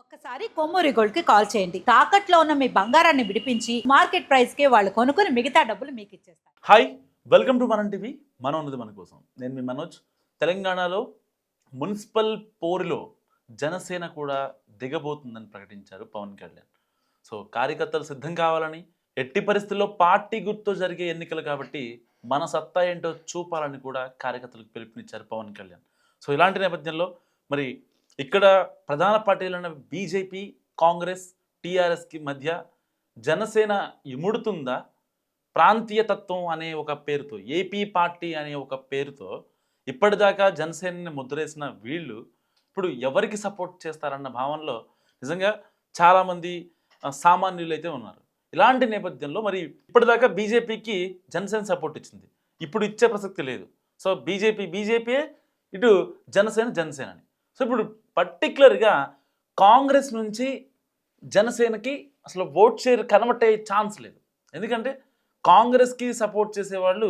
ఒక్కసారి కొమ్మూరి గోల్డ్కి కాల్ చేయండి. తాకట్లో ఉన్న మీ బంగారాన్ని విడిపించి మార్కెట్ ప్రైస్కి వాళ్ళు కొనుక్కుని మిగతా డబ్బులు మీకు ఇచ్చేస్తారు. Hi welcome to Manam TV. మనం ఉన్నది మన కోసం. నేను మీ మనోజ్. తెలంగాణలో మున్సిపల్ పోరులో జనసేన కూడా దిగబోతుందని ప్రకటించారు పవన్ కళ్యాణ్. సో కార్యకర్తలు సిద్ధం కావాలని ఎట్టి పరిస్థితుల్లో పార్టీ గుర్తు జరిగే ఎన్నికలు కాబట్టి మన సత్తా ఏంటో చూపాలని కూడా కార్యకర్తలకు పిలుపునిచ్చారు పవన్ కళ్యాణ్. సో ఇలాంటి నేపథ్యంలో మరి ఇక్కడ ప్రధాన పార్టీలైన బీజేపీ కాంగ్రెస్ టీఆర్ఎస్కి మధ్య జనసేన ఇముడుతుందా? ప్రాంతీయ తత్వం అనే ఒక పేరుతో ఏపీ పార్టీ అనే ఒక పేరుతో ఇప్పటిదాకా జనసేనని ముద్రేసిన వీళ్ళు ఇప్పుడు ఎవరికి సపోర్ట్ చేస్తారన్న భావనలో నిజంగా చాలామంది సామాన్యులైతే సామాన్యులు అయితే ఉన్నారు. ఇలాంటి నేపథ్యంలో మరి ఇప్పటిదాకా బీజేపీకి జనసేన సపోర్ట్ ఇచ్చింది. ఇప్పుడు ఇచ్చే ప్రసక్తి లేదు. సో బీజేపీ బీజేపీ ఇటు జనసేన జనసేన అని సో ఇప్పుడు పర్టికులర్గా కాంగ్రెస్ నుంచి జనసేనకి అసలు ఓట్ షేర్ కన్వర్ట్ అయ్యే ఛాన్స్ లేదు. ఎందుకంటే కాంగ్రెస్కి సపోర్ట్ చేసేవాళ్ళు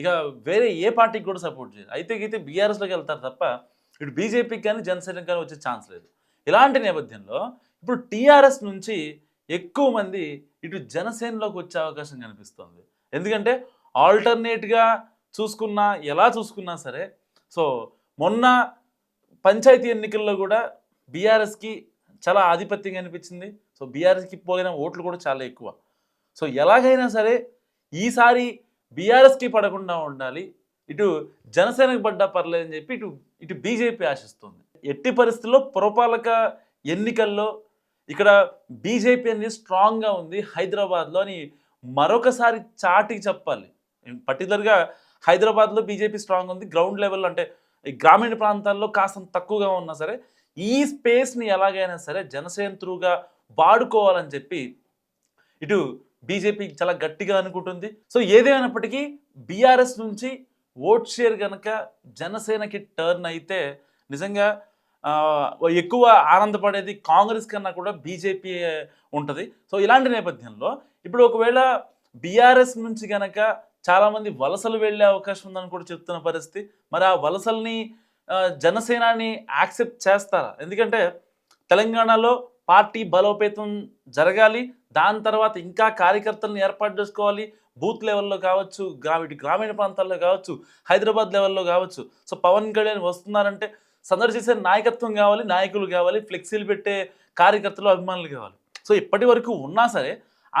ఇక వేరే ఏ పార్టీకి కూడా సపోర్ట్ చేయరు. అయితే అయితే బీఆర్ఎస్లోకి వెళ్తారు తప్ప ఇటు బీజేపీకి కానీ జనసేనకి కానీ వచ్చే ఛాన్స్ లేదు. ఇలాంటి నేపథ్యంలో ఇప్పుడు టీఆర్ఎస్ నుంచి ఎక్కువ మంది ఇటు జనసేనలోకి వచ్చే అవకాశం కనిపిస్తుంది. ఎందుకంటే ఆల్టర్నేట్గా చూసుకున్నా ఎలా చూసుకున్నా సరే సో మొన్న పంచాయతీ ఎన్నికల్లో కూడా బీఆర్ఎస్కి చాలా ఆధిపత్యం కనిపించింది సో బీఆర్ఎస్కి పోయిన ఓట్లు కూడా చాలా ఎక్కువ. సో ఎలాగైనా సరే ఈసారి బీఆర్ఎస్కి పడకుండా ఉండాలి. ఇటు జనసేనకు పడ్డా పర్లేదని చెప్పి ఇటు ఇటు బీజేపీ ఆశిస్తుంది. ఎట్టి పరిస్థితుల్లో పురపాలక ఎన్నికల్లో ఇక్కడ బీజేపీ అనేది స్ట్రాంగ్గా ఉంది హైదరాబాద్లో అని మరొకసారి చాటికి చెప్పాలి. పర్టికులర్గా హైదరాబాద్లో బీజేపీ స్ట్రాంగ్ ఉంది. గ్రౌండ్ లెవెల్ అంటే ఈ గ్రామీణ ప్రాంతాల్లో కాస్త తక్కువగా ఉన్నా సరే ఈ స్పేస్ని ఎలాగైనా సరే జనసేన త్రూగా వాడుకోవాలని చెప్పి ఇటు బీజేపీ చాలా గట్టిగా అనుకుంటుంది. సో ఏదేమైనప్పటికీ బీఆర్ఎస్ నుంచి ఓట్ షేర్ కనుక జనసేనకి టర్న్ అయితే నిజంగా ఎక్కువ ఆనందపడేది కాంగ్రెస్ కన్నా కూడా బీజేపీ ఉంటుంది. సో ఇలాంటి నేపథ్యంలో ఇప్పుడు ఒకవేళ బీఆర్ఎస్ నుంచి కనుక చాలామంది వలసలు వెళ్ళే అవకాశం ఉందని కూడా చెప్తున్న పరిస్థితి. మరి ఆ వలసల్ని జనసేనాని యాక్సెప్ట్ చేస్తారా? ఎందుకంటే తెలంగాణలో పార్టీ బలోపేతం జరగాలి దాని తర్వాత ఇంకా కార్యకర్తలను ఏర్పాటు చేసుకోవాలి. బూత్ లెవెల్లో కావచ్చు గ్రామీణ గ్రామీణ ప్రాంతాల్లో కావచ్చు హైదరాబాద్ లెవెల్లో కావచ్చు. సో పవన్ కళ్యాణ్ వస్తున్నారంటే సందర్శించే నాయకత్వం కావాలి నాయకులు కావాలి ఫ్లెక్సీలు పెట్టే కార్యకర్తలు అభిమానులు కావాలి. సో ఇప్పటి వరకు ఉన్నా సరే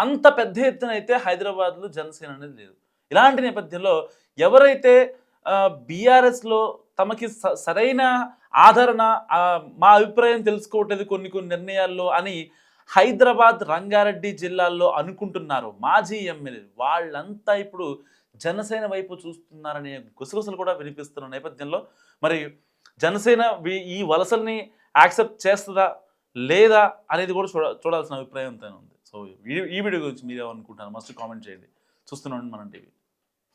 అంత పెద్ద ఎత్తున అయితే హైదరాబాద్లో జనసేన అనేది లేదు. ఇలాంటి నేపథ్యంలో ఎవరైతే బీఆర్ఎస్లో తమకి స- సరైన ఆదరణ మా అభిప్రాయం తెలుసుకోవట్లేదు కొన్ని కొన్ని నిర్ణయాల్లో అని హైదరాబాద్ రంగారెడ్డి జిల్లాల్లో అనుకుంటున్నారు మాజీ ఎమ్మెల్యే వాళ్ళంతా ఇప్పుడు జనసేన వైపు చూస్తున్నారనే గుసగుసలు కూడా వినిపిస్తున్న నేపథ్యంలో మరి జనసేన వీ- ఈ వలసల్ని యాక్సెప్ట్ చేస్తుందా లేదా అనేది కూడా చూడ చూడాల్సిన అభిప్రాయం ఉంది. సో ఈ ఈ వీడియో గురించి మీరు ఏమనుకుంటున్నారు మస్ట్ కామెంట్ చేయండి. చూస్తున్నాం మనం టీవీ.